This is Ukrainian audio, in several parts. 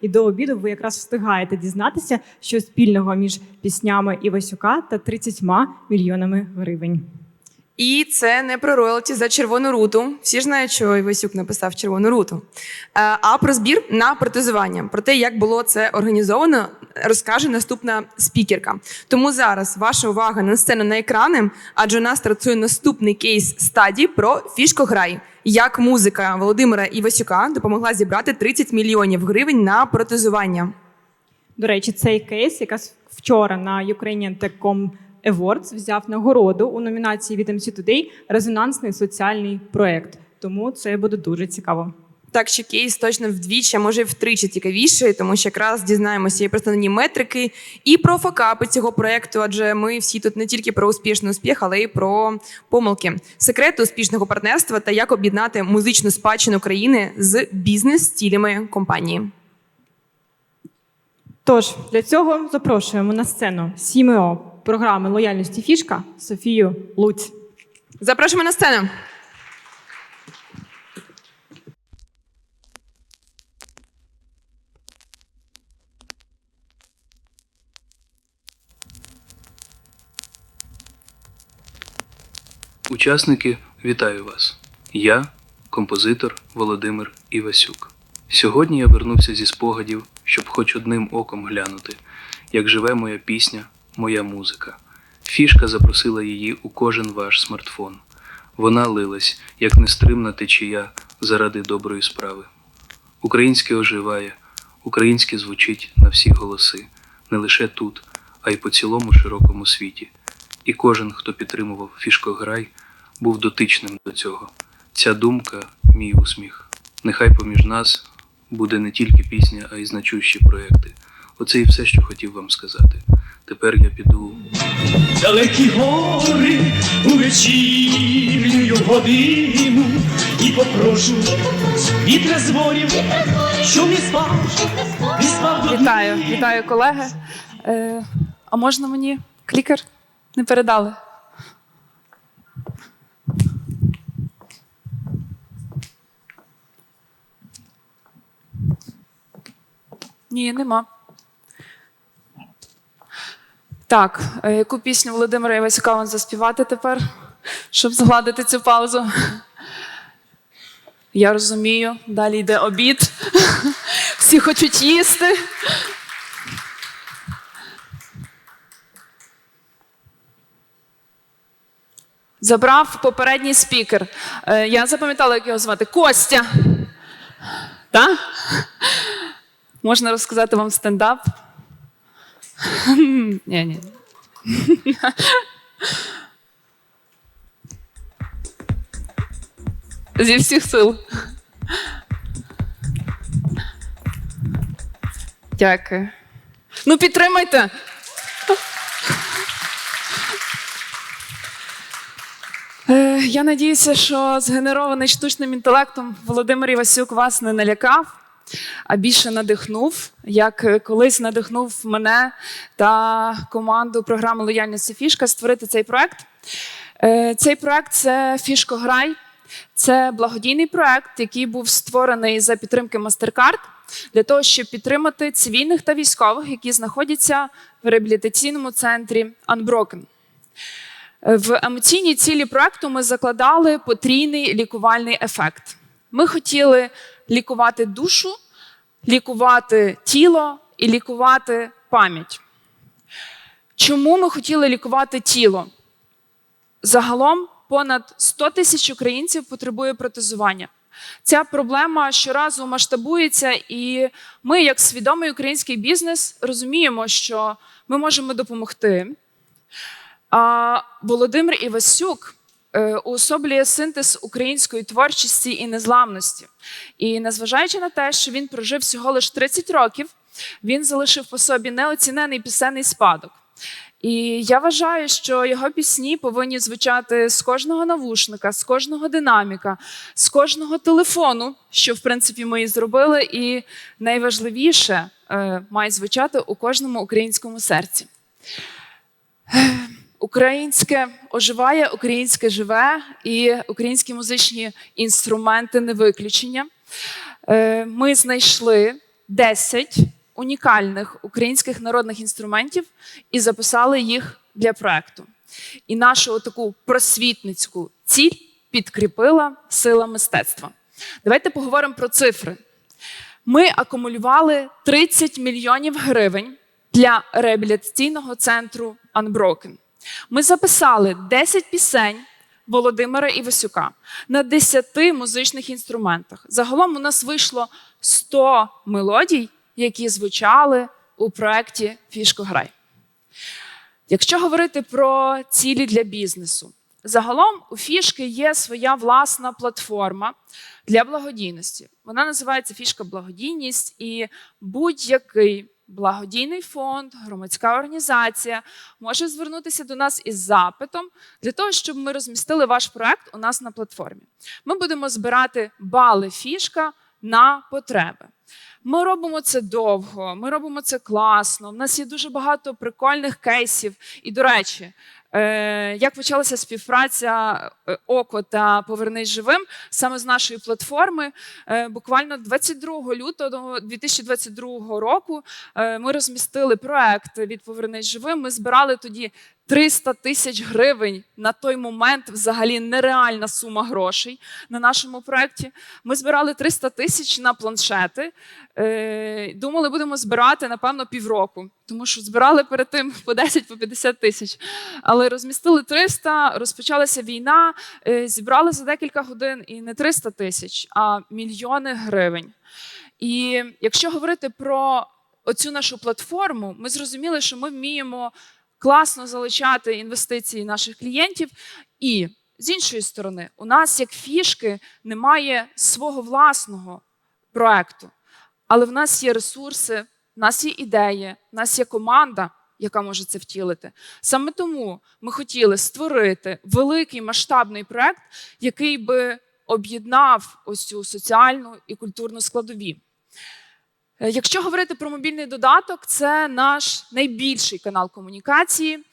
І до обіду ви якраз встигаєте дізнатися, що спільного між піснями Івасюка та 30 мільйонами гривень. І це не про роялті за червону руту. Всі ж знають, що Івасюк написав червону руту. Е, А про збір на протезування. Про те, як було це організовано, розкаже наступна спікерка. Тому зараз ваша увага на сцену на екрани, адже у нас стартує наступний кейс стадії про фішкограй. Як музика Володимира Івасюка допомогла зібрати 30 мільйонів гривень на протезування. До речі, цей кейс якраз вчора на Ukrainian Techcom Awards взяв нагороду у номінації від MC Today резонансний соціальний проект. Тому це буде дуже цікаво. Так що кейс точно вдвічі, а може й втричі цікавіший, тому що якраз дізнаємося і про основні метрики, і про факапи цього проекту. Адже ми всі тут не тільки про успішний успіх, але й про помилки, секрети успішного партнерства та як об'єднати музичну спадщину країни з бізнес-цілями компанії. Тож для цього запрошуємо на сцену СІМЕО програми лояльності фішка Софію Луць. Запрошуємо на сцену. Учасники, вітаю вас. Я композитор Володимир Івасюк. Сьогодні я вернувся зі спогадів, щоб хоч одним оком глянути, як живе моя пісня, моя музика. Фішка запросила її у кожен ваш смартфон. Вона лилась, як нестримна течія заради доброї справи. Українське оживає, українське звучить на всі голоси, не лише тут, а й по цілому широкому світі. І кожен, хто підтримував фішкограй, був дотичним до цього. Ця думка мій усміх. Нехай поміж нас буде не тільки пісня, а й значущі проекти. Оце і все, що хотів вам сказати. Тепер я піду Далекі гори у вечірню годину і попрошу вітра з ворів, що не спав, не спав Вітаю, вітаю, колеги. Е, а можна мені клікер? Не передали. Ні, нема. Так, е, яку пісню Володимира Івасюка вам заспівати тепер, щоб згладити цю паузу? Я розумію, далі йде обід. Всі хочуть їсти. Забрав попередній спікер. Е, Я запам'ятала, як його звати. Костя. Так? Можна розказати вам стендап? Ні, ні. Зі всіх сил. Дякую. Ну, підтримайте. Е, Я надіюся, що згенерований штучним інтелектом Володимир Івасюк вас не налякав, а більше надихнув, як колись надихнув мене та команду програми Лояльність фішка створити цей проект. Е, Цей проект це Фішкограй. Це благодійний проект, який був створений за підтримки MasterCard для того, щоб підтримати цивільних та військових, які знаходяться в реабілітаційному центрі Unbroken. В емоційній цілі проекту ми закладали потрійний лікувальний ефект. Ми хотіли лікувати душу, лікувати тіло і лікувати пам'ять. Чому ми хотіли лікувати тіло? Загалом понад 100 тисяч українців потребує протезування. Ця проблема щоразу масштабується, і ми, як свідомий український бізнес, розуміємо, що ми можемо допомогти. А Володимир Івасюк е, уособлює синтез української творчості і незламності. І незважаючи на те, що він прожив всього лише 30 років, він залишив по собі неоцінений пісенний спадок. І я вважаю, що його пісні повинні звучати з кожного навушника, з кожного динаміка, з кожного телефону, що в принципі ми і зробили, і найважливіше е, має звучати у кожному українському серці. Українське оживає, українське живе, і українські музичні інструменти не виключення. Е, Ми знайшли 10 унікальних українських народних інструментів і записали їх для проекту. І нашу таку просвітницьку ціль підкріпила сила мистецтва. Давайте поговоримо про цифри. Ми акумулювали 30 мільйонів гривень для реабілітаційного центру Unbroken. Ми записали 10 пісень Володимира Івасюка на 10 музичних інструментах. Загалом у нас вийшло 100 мелодій, які звучали у проєкті Фішко Грай. Якщо говорити про цілі для бізнесу, загалом у фішки є своя власна платформа для благодійності. Вона називається Фішка Благодійність, і будь-який благодійний фонд, громадська організація може звернутися до нас із запитом для того, щоб ми розмістили ваш проект у нас на платформі. Ми будемо збирати бали фішка на потреби. Ми робимо це довго, ми робимо це класно. У нас є дуже багато прикольних кейсів. І, до речі, як почалася співпраця е, ОКО та Повернись живим саме з нашої платформи, е, буквально 22 лютого 2022 року е, ми розмістили проект від Повернись живим. Ми збирали тоді 300 тисяч гривень на той момент взагалі нереальна сума грошей на нашому проєкті. Ми збирали 300 тисяч на планшети. Е, Думали, будемо збирати, напевно, півроку, тому що збирали перед тим по 10 по 50 тисяч. Але розмістили 300, розпочалася війна, е, зібрали за декілька годин і не 300 тисяч, а мільйони гривень. І якщо говорити про оцю нашу платформу, ми зрозуміли, що ми вміємо класно залучати інвестиції наших клієнтів. І з іншої сторони, у нас, як фішки, немає свого власного проекту, але в нас є ресурси, в нас є ідеї, в нас є команда, яка може це втілити. Саме тому ми хотіли створити великий масштабний проект, який би об'єднав ось цю соціальну і культурну складові. Е, Якщо говорити про мобільний додаток, це наш найбільший канал комунікації.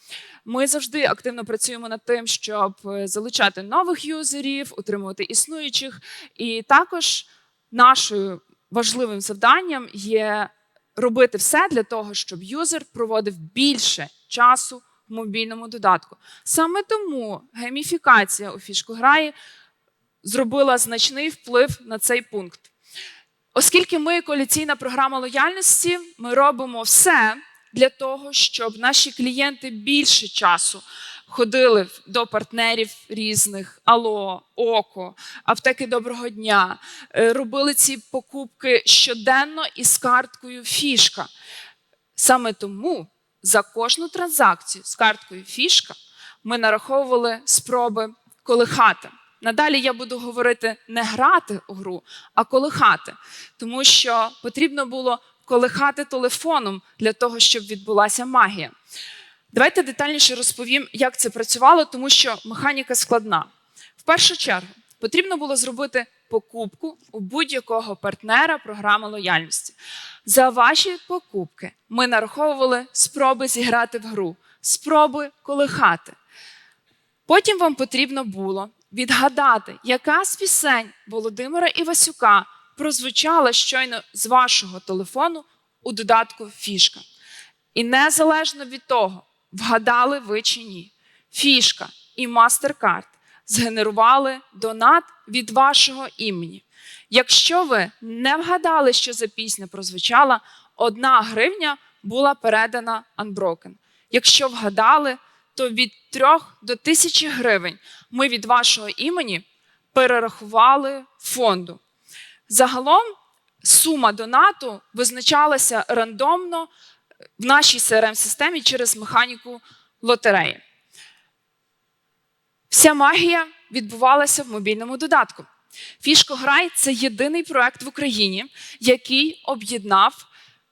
Ми завжди активно працюємо над тим, щоб е, залучати нових юзерів, утримувати існуючих. І також нашою важливим завданням є робити все для того, щоб юзер проводив більше часу в мобільному додатку. Саме тому гейміфікація у фішку грає зробила значний вплив на цей пункт. Оскільки ми коаліційна програма лояльності, ми робимо все для того, щоб наші клієнти більше часу ходили до партнерів різних Ало, Око, аптеки Доброго дня, е, робили ці покупки щоденно із карткою фішка. Саме тому за кожну транзакцію з карткою фішка ми нараховували спроби колихати. Надалі я буду говорити не грати у гру, а колихати, тому що потрібно було колихати телефоном для того, щоб відбулася магія. Давайте детальніше розповім, як це працювало, тому що механіка складна. В першу чергу потрібно було зробити покупку у будь-якого партнера програми лояльності. За ваші покупки ми нараховували спроби зіграти в гру, спроби колихати. Потім вам потрібно було відгадати, яка з пісень Володимира Івасюка прозвучала щойно з вашого телефону у додатку фішка. І незалежно від того, вгадали ви чи ні, фішка і MasterCard згенерували донат від вашого імені. Якщо ви не вгадали, що за пісня прозвучала, одна гривня була передана Unbroken. Якщо вгадали, то від 3 до 1000 гривень ми від вашого імені перерахували фонду. Загалом сума донату визначалася рандомно в нашій CRM-системі через механіку лотереї. Вся магія відбувалася в мобільному додатку. Фішко Грай це єдиний проект в Україні, який об'єднав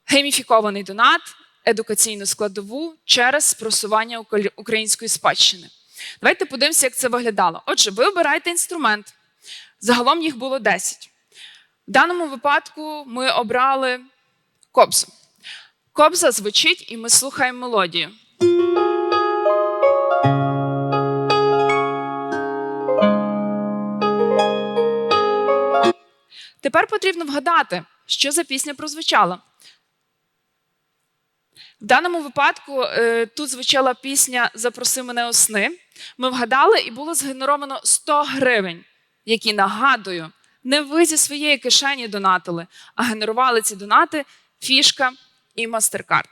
гейміфікований донат, едукаційну складову через просування української спадщини. Давайте подивимося, як це виглядало. Отже, ви обираєте інструмент. Загалом їх було 10. В даному випадку ми обрали кобзу. Кобза звучить, і ми слухаємо мелодію. Тепер потрібно вгадати, що за пісня прозвучала. В даному випадку е, тут звучала пісня Запроси мене у сни. Ми вгадали, і було згенеровано 100 гривень, які нагадую, не ви зі своєї кишені донатили, а генерували ці донати фішка і MasterCard.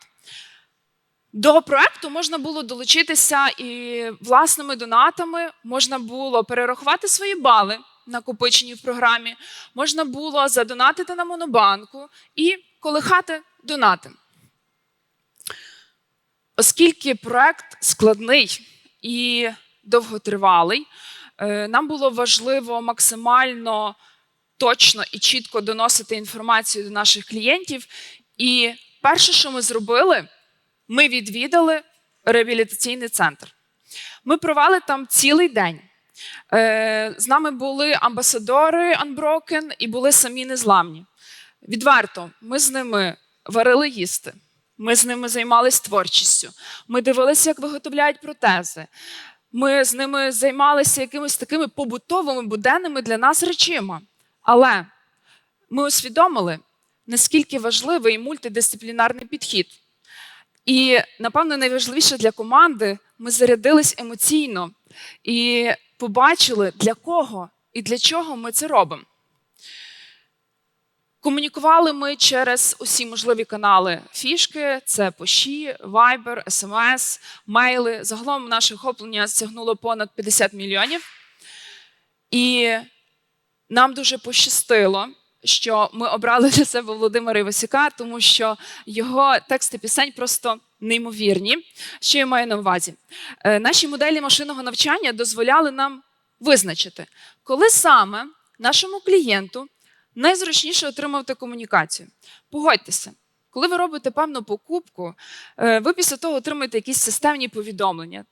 До проекту можна було долучитися і власними донатами, можна було перерахувати свої бали, накопичені в програмі, можна було задонатити на монобанку і колихати донати. Оскільки проект складний і довготривалий, е, нам було важливо максимально точно і чітко доносити інформацію до наших клієнтів. І перше, що ми зробили, ми відвідали реабілітаційний центр. Ми провели там цілий день. Е, З нами були амбасадори Unbroken і були самі незламні. Відверто, ми з ними варили їсти. Ми з ними займалися творчістю. Ми дивилися, як виготовляють протези. Ми з ними займалися якимись такими побутовими, буденними для нас речима. Але ми усвідомили, наскільки важливий мультидисциплінарний підхід. І, напевно, найважливіше для команди ми зарядились емоційно і побачили, для кого і для чого ми це робимо. Комунікували ми через усі можливі канали фішки: це поші, Viber, SMS, мейли. Загалом наше охоплення сягнуло понад 50 мільйонів. І нам дуже пощастило, що ми обрали для себе Володимира Івасюка, тому що його тексти пісень просто неймовірні. Що я маю на увазі? Е, Наші моделі машинного навчання дозволяли нам визначити, коли саме нашому клієнту найзручніше отримувати комунікацію. Погодьтеся, коли ви робите певну покупку, е, ви після того отримуєте якісь системні повідомлення.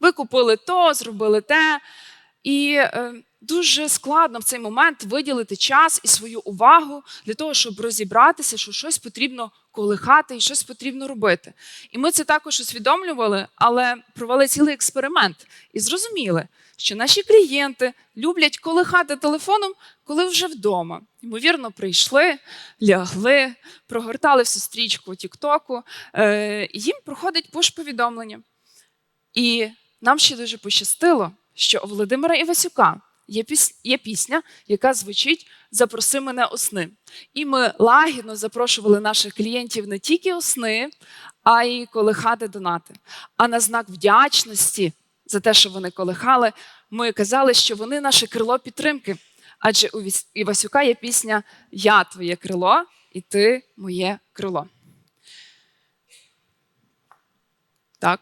Ви купили то, зробили те. І е, дуже складно в цей момент виділити час і свою увагу для того, щоб розібратися, що щось потрібно колихати і щось потрібно робити. І ми це також усвідомлювали, але провели цілий експеримент і зрозуміли, що наші клієнти люблять колихати телефоном, коли вже вдома. Ймовірно, прийшли, лягли, прогортали всю стрічку Тіктоку, е, їм проходить пуш-повідомлення. І нам ще дуже пощастило, що у Володимира Івасюка є, піс... є пісня, яка звучить Запроси мене у сни. І ми лагідно запрошували наших клієнтів не тільки у сни, а й колихати донати. А на знак вдячності за те, що вони колихали, ми казали, що вони наше крило підтримки. Адже у Івасюка є пісня Я твоє крило, і ти моє крило. Так.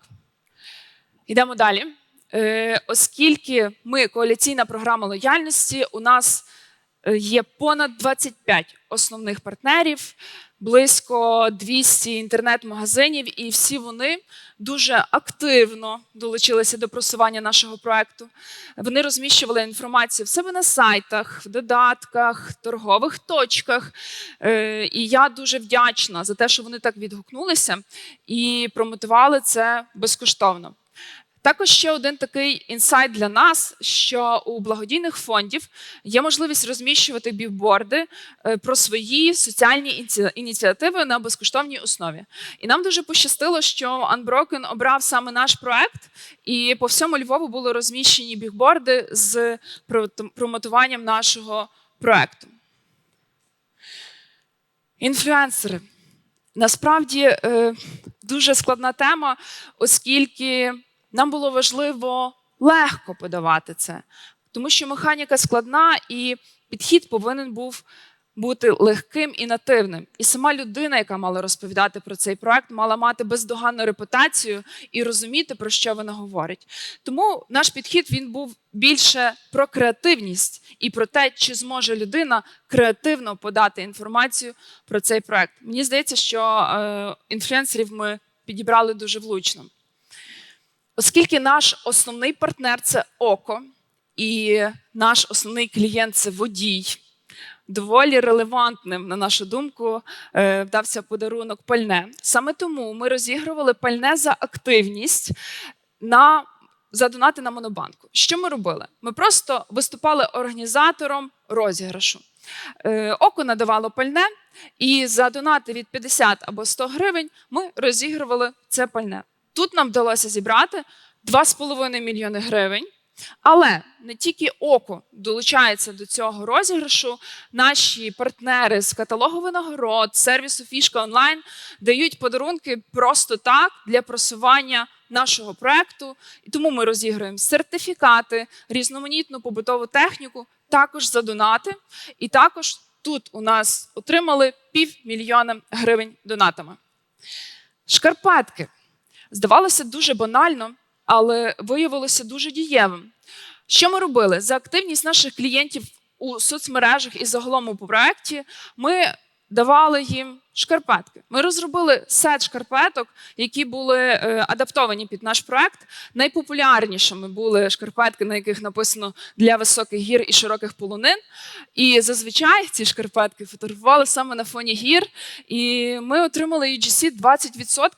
Йдемо далі. Е, оскільки ми коаліційна програма лояльності, у нас е, є понад 25 основних партнерів, близько 200 інтернет-магазинів, і всі вони дуже активно долучилися до просування нашого проекту. Вони розміщували інформацію в себе на сайтах, в додатках, торгових точках. Е, І я дуже вдячна за те, що вони так відгукнулися і промотували це безкоштовно. Також ще один такий інсайт для нас, що у благодійних фондів є можливість розміщувати бівборди е, про свої соціальні ініціативи на безкоштовній основі. І нам дуже пощастило, що Unbroken обрав саме наш проект, і по всьому Львову були розміщені бігборди з промотуванням нашого проекту. Інфлюенсери. Насправді е, дуже складна тема, оскільки нам було важливо легко подавати це, тому що механіка складна і підхід повинен був бути легким і нативним. І сама людина, яка мала розповідати про цей проект, мала мати бездоганну репутацію і розуміти, про що вона говорить. Тому наш підхід він був більше про креативність і про те, чи зможе людина креативно подати інформацію про цей проект. Мені здається, що е, інфлюенсерів ми підібрали дуже влучно. Оскільки наш основний партнер це око, і наш основний клієнт це водій. Доволі релевантним, на нашу думку, е, вдався подарунок пальне. Саме тому ми розігрували пальне за активність на задонати на монобанку. Що ми робили? Ми просто виступали організатором розіграшу. Е, Око надавало пальне, і за донати від 50 або 100 гривень ми розігрували це пальне. Тут нам вдалося зібрати 2,5 мільйони гривень. Але не тільки око долучається до цього розіграшу. Наші партнери з каталогу винагород, сервісу Фішка онлайн дають подарунки просто так для просування нашого проекту. І тому ми розіграємо сертифікати, різноманітну побутову техніку, також за донати. І також тут у нас отримали півмільйона гривень донатами. Шкарпетки. Здавалося дуже банально, але виявилося дуже дієвим. Що ми робили? За активність наших клієнтів у соцмережах і загалом у проєкті ми давали їм шкарпетки. Ми розробили сет шкарпеток, які були е, адаптовані під наш проект. Найпопулярнішими були шкарпетки, на яких написано для високих гір і широких полонин. І зазвичай ці шкарпетки фотографували саме на фоні гір. І ми отримали UGC 20%,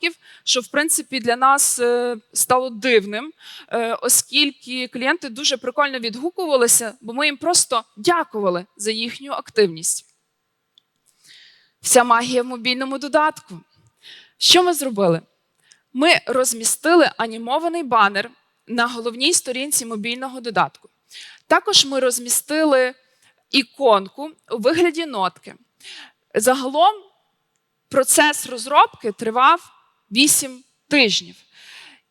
що в принципі для нас е, стало дивним, е, оскільки клієнти дуже прикольно відгукувалися, бо ми їм просто дякували за їхню активність. Вся магія в мобільному додатку. Що ми зробили? Ми розмістили анімований банер на головній сторінці мобільного додатку. Також ми розмістили іконку у вигляді нотки. Загалом процес розробки тривав 8 тижнів.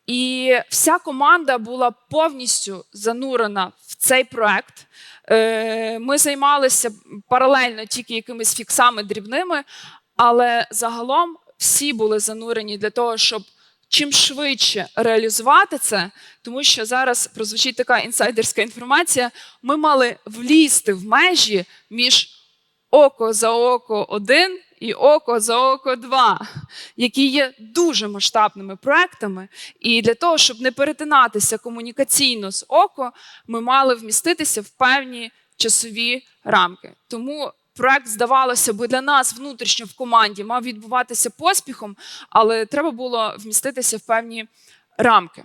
І вся команда була повністю занурена в цей проект. Е, Ми займалися паралельно тільки якимись фіксами дрібними, але загалом всі були занурені для того, щоб чим швидше реалізувати це, тому що зараз прозвучить така інсайдерська інформація. Ми мали влізти в межі між око за око 1 і око за око 2, які є дуже масштабними проектами. І для того, щоб не перетинатися комунікаційно з око, ми мали вміститися в певні часові рамки. Тому проект, здавалося би, для нас внутрішньо в команді мав відбуватися поспіхом, але треба було вміститися в певні рамки.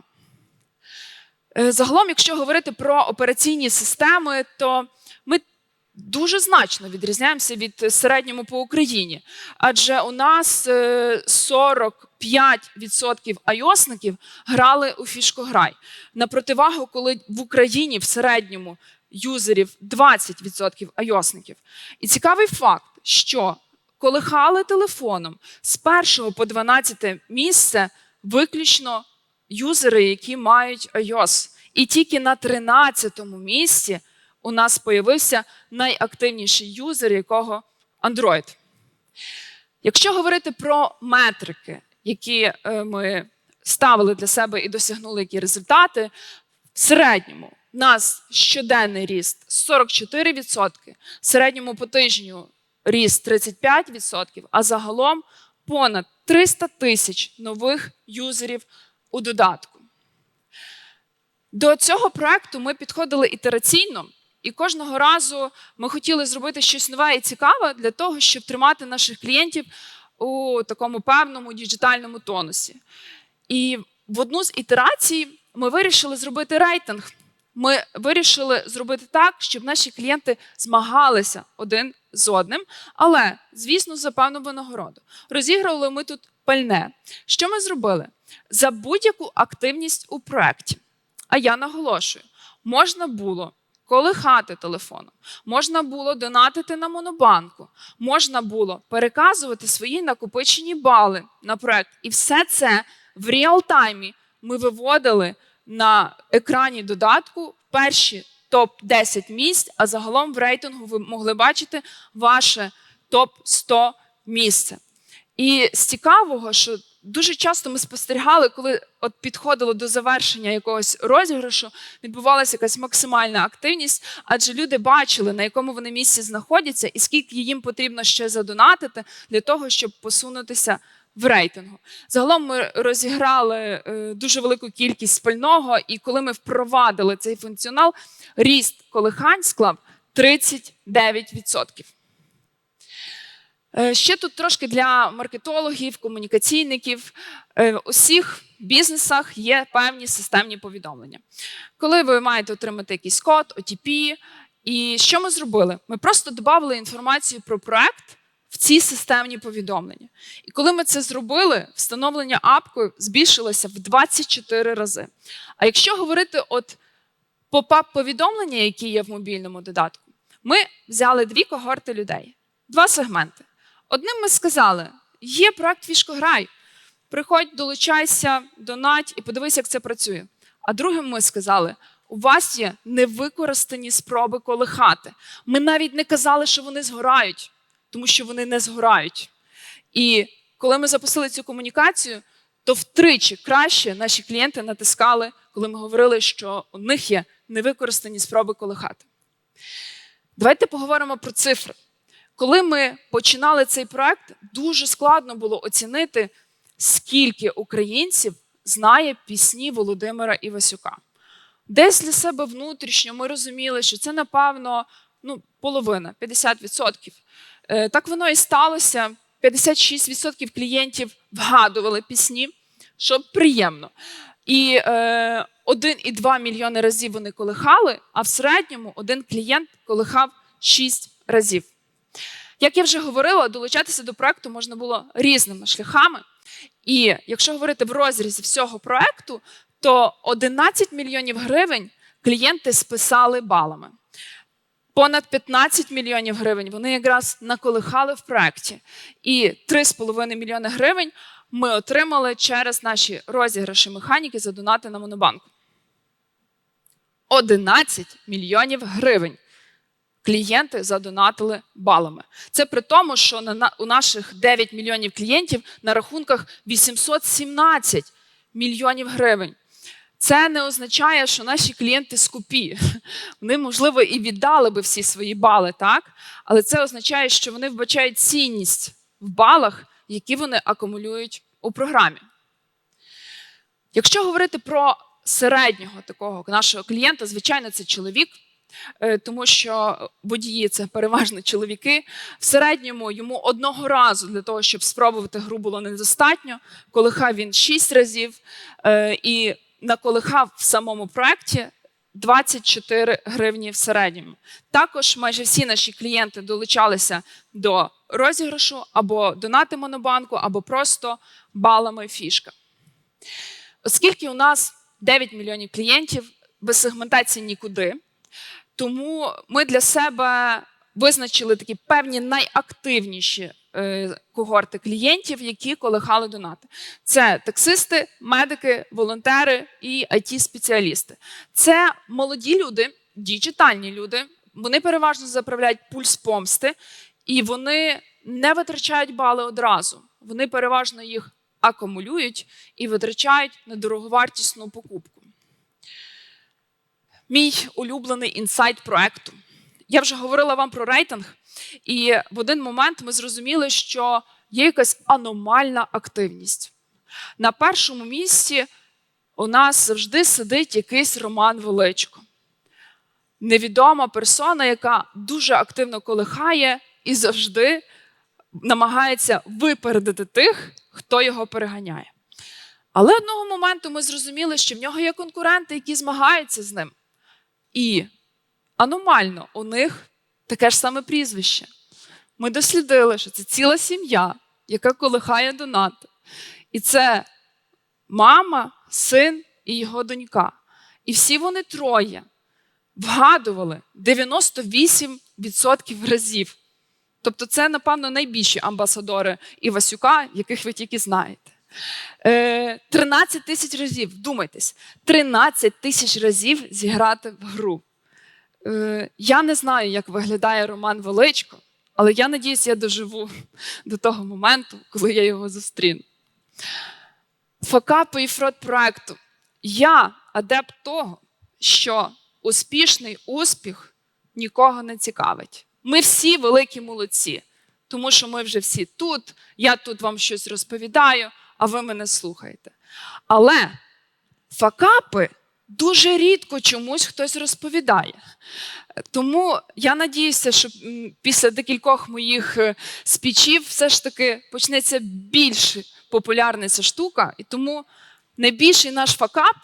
Е, Загалом, якщо говорити про операційні системи, то дуже значно відрізняємося від середньому по Україні. Адже у нас е, 45% айосників грали у фішкограй. На противагу, коли в Україні в середньому юзерів 20% айосників. І цікавий факт, що колихали телефоном з 1 по 12 місце виключно юзери, які мають iOS. І тільки на 13-му місці у нас появився найактивніший юзер, якого Android. Якщо говорити про метрики, які е, ми ставили для себе і досягнули які результати, в середньому у нас щоденний ріст 44%, в середньому по тижню ріст 35%, а загалом понад 300 тисяч нових юзерів у додатку. До цього проекту ми підходили ітераційно, і кожного разу ми хотіли зробити щось нове і цікаве для того, щоб тримати наших клієнтів у такому певному діджитальному тонусі. І в одну з ітерацій ми вирішили зробити рейтинг. Ми вирішили зробити так, щоб наші клієнти змагалися один з одним, але, звісно, за певну винагороду. Розігрували ми тут пальне. Що ми зробили? За будь-яку активність у проєкті. А я наголошую, можна було колихати телефоном, можна було донатити на монобанку, можна було переказувати свої накопичені бали на проект. І все це в реал-таймі ми виводили на екрані додатку перші топ-10 місць, а загалом в рейтингу ви могли бачити ваше топ-100 місце. І з цікавого, що дуже часто ми спостерігали, коли от підходило до завершення якогось розіграшу, відбувалася якась максимальна активність, адже люди бачили, на якому вони місці знаходяться, і скільки їм потрібно ще задонатити для того, щоб посунутися в рейтингу. Загалом ми розіграли е, дуже велику кількість спального, і коли ми впровадили цей функціонал, ріст колихань склав 39%. Е, Ще тут трошки для маркетологів, комунікаційників. Е, У бізнесах є певні системні повідомлення. Коли ви маєте отримати якийсь код, OTP, І що ми зробили? Ми просто додали інформацію про проект в ці системні повідомлення. І коли ми це зробили, встановлення апкою збільшилося в 24 рази. А якщо говорити от поп-ап повідомлення, які є в мобільному додатку, ми взяли дві когорти людей, два сегменти. Одним ми сказали: є проект Фішкограй, приходь, долучайся, донать і подивись, як це працює. А другим ми сказали: у вас є невикористані спроби колихати. Ми навіть не казали, що вони згорають, тому що вони не згорають. І коли ми запустили цю комунікацію, то втричі краще наші клієнти натискали, коли ми говорили, що у них є невикористані спроби колихати. Давайте поговоримо про цифри. Коли ми починали цей проект, дуже складно було оцінити, скільки українців знає пісні Володимира Івасюка. Десь для себе внутрішньо ми розуміли, що це, напевно, ну, половина, 50%. Е, Так воно і сталося. 56% клієнтів вгадували пісні, що приємно. І е, 1,2 мільйони разів вони колихали, а в середньому один клієнт колихав 6 разів. Як я вже говорила, долучатися до проекту можна було різними шляхами. І якщо говорити в розрізі всього проекту, то 11 мільйонів гривень клієнти списали балами. Понад 15 мільйонів гривень вони якраз наколихали в проекті. І 3,5 мільйони гривень ми отримали через наші розіграші механіки за донати на Монобанку. 11 мільйонів гривень клієнти задонатили балами. Це при тому, що на, у наших 9 мільйонів клієнтів на рахунках 817 мільйонів гривень. Це не означає, що наші клієнти скупі. Вони, можливо, і віддали би всі свої бали, так? Але це означає, що вони вбачають цінність в балах, які вони акумулюють у програмі. Якщо говорити про середнього такого нашого клієнта, звичайно, це чоловік, тому що водії це переважно чоловіки. В середньому йому одного разу для того, щоб спробувати гру було недостатньо. Колихав він 6 разів е, і наколихав в самому проєкті 24 гривні в середньому. Також майже всі наші клієнти долучалися до розіграшу або донати монобанку, або просто балами фішка. Оскільки у нас 9 мільйонів клієнтів, без сегментації нікуди, тому ми для себе визначили такі певні найактивніші е, когорти клієнтів, які колихали донати. Це таксисти, медики, волонтери і it спеціалісти Це молоді люди, діджитальні люди. Вони переважно заправляють пульс помсти, і вони не витрачають бали одразу. Вони переважно їх акумулюють і витрачають на дороговартісну покупку. Мій улюблений інсайт проекту. Я вже говорила вам про рейтинг, і в один момент ми зрозуміли, що є якась аномальна активність. На першому місці у нас завжди сидить якийсь Роман Величко. Невідома персона, яка дуже активно колихає і завжди намагається випередити тих, хто його переганяє. Але одного моменту ми зрозуміли, що в нього є конкуренти, які змагаються з ним. І аномально у них таке ж саме прізвище. Ми дослідили, що це ціла сім'я, яка колихає донати. І це мама, син і його донька. І всі вони троє вгадували 98% разів. Тобто, це, напевно, найбільші амбасадори Івасюка, яких ви тільки знаєте. 13 тисяч разів, вдумайтесь, 13 тисяч разів зіграти в гру. Е, Я не знаю, як виглядає Роман Величко, але я надіюсь, я доживу до того моменту, коли я його зустріну. Факапи і фрод проекту. Я адепт того, що успішний успіх нікого не цікавить. Ми всі великі молодці, тому що ми вже всі тут, я тут вам щось розповідаю, а ви мене слухаєте. Але факапи дуже рідко чомусь хтось розповідає. Тому я надіюся, що після декількох моїх е, спічів все ж таки почнеться більш популярна ця штука. І тому найбільший наш факап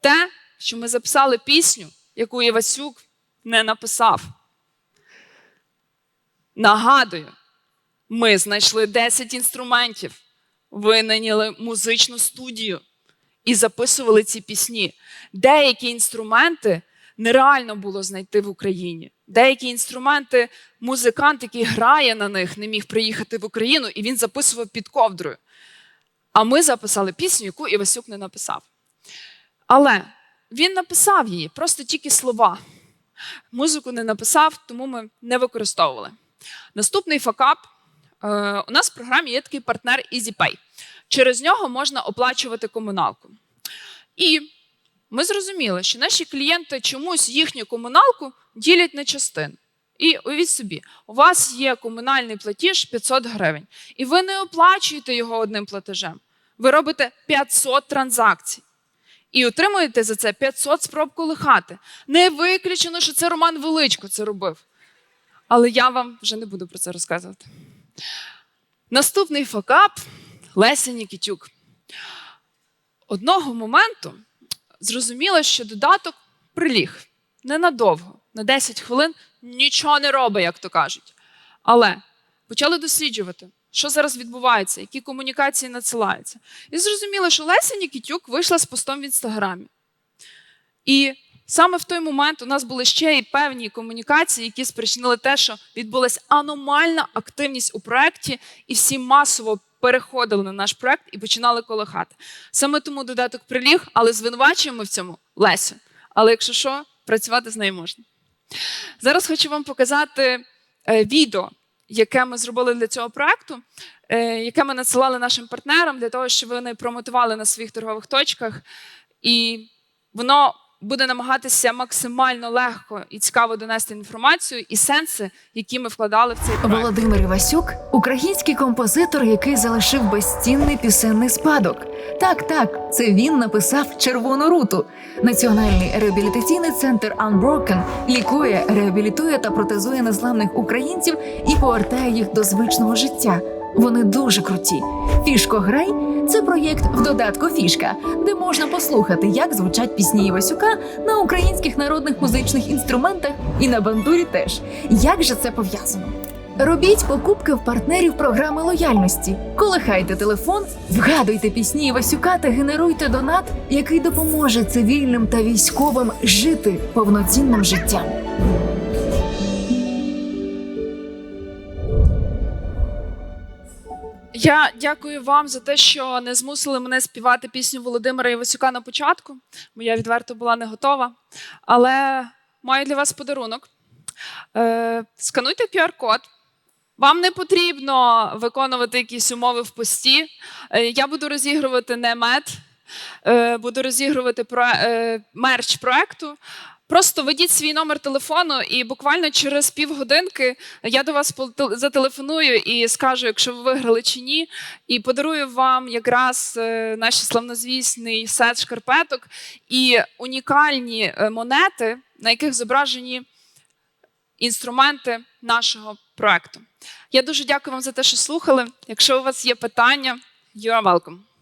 те, що ми записали пісню, яку Івасюк не написав. Нагадую, ми знайшли 10 інструментів, винайняли музичну студію і записували ці пісні. Деякі інструменти нереально було знайти в Україні. Деякі інструменти музикант, який грає на них, не міг приїхати в Україну, і він записував під ковдрою. А ми записали пісню, яку Івасюк не написав. Але він написав її, просто тільки слова. Музику не написав, тому ми не використовували. Наступний факап. Е, у нас в програмі є такий партнер EasyPay. Через нього можна оплачувати комуналку. І ми зрозуміли, що наші клієнти чомусь їхню комуналку ділять на частини. І уявіть собі, у вас є комунальний платіж 500 гривень, і ви не оплачуєте його одним платежем. Ви робите 500 транзакцій. І отримуєте за це 500 спроб колихати. Не виключено, що це Роман Величко це робив. Але я вам вже не буду про це розказувати. Наступний факап Леся Нікітюк. Одного моменту зрозуміло, що додаток приліг ненадовго, на 10 хвилин нічого не робить, як то кажуть. Але почали досліджувати, що зараз відбувається, які комунікації надсилаються. І зрозуміло, що Леся Нікітюк вийшла з постом в інстаграмі. І саме в той момент у нас були ще й певні комунікації, які спричинили те, що відбулася аномальна активність у проєкті, і всі масово переходили на наш проєкт і починали колихати. Саме тому додаток приліг, але звинувачуємо в цьому Лесю. Але якщо що, працювати з нею можна. Зараз хочу вам показати е, відео, яке ми зробили для цього проєкту, е, яке ми надсилали нашим партнерам для того, щоб вони промотували на своїх торгових точках. І воно буде намагатися максимально легко і цікаво донести інформацію і сенси, які ми вкладали в цей проект. Володимир Івасюк український композитор, який залишив безцінний пісенний спадок. Так, так, це він написав червону руту. Національний реабілітаційний центр Unbroken лікує, реабілітує та протезує незламних українців і повертає їх до звичного життя. Вони дуже круті. Фішко Грай це проєкт в додатку Фішка, де можна послухати, як звучать пісні Івасюка на українських народних музичних інструментах і на бандурі теж. Як же це пов'язано? Робіть покупки в партнерів програми лояльності. Колихайте телефон, вгадуйте пісні Івасюка та генеруйте донат, який допоможе цивільним та військовим жити повноцінним життям. Я дякую вам за те, що не змусили мене співати пісню Володимира Івасюка на початку, бо я відверто була не готова. Але маю для вас подарунок. Е, скануйте QR-код. Вам не потрібно виконувати якісь умови в пості. Е, я буду розігрувати не мед, е, буду розігрувати про, е, мерч проекту. Просто введіть свій номер телефону, і буквально через півгодинки я до вас зателефоную і скажу, якщо ви виграли чи ні, і подарую вам якраз е, наш славнозвісний сет шкарпеток і унікальні е, монети, на яких зображені інструменти нашого проекту. Я дуже дякую вам за те, що слухали. Якщо у вас є питання, you are welcome.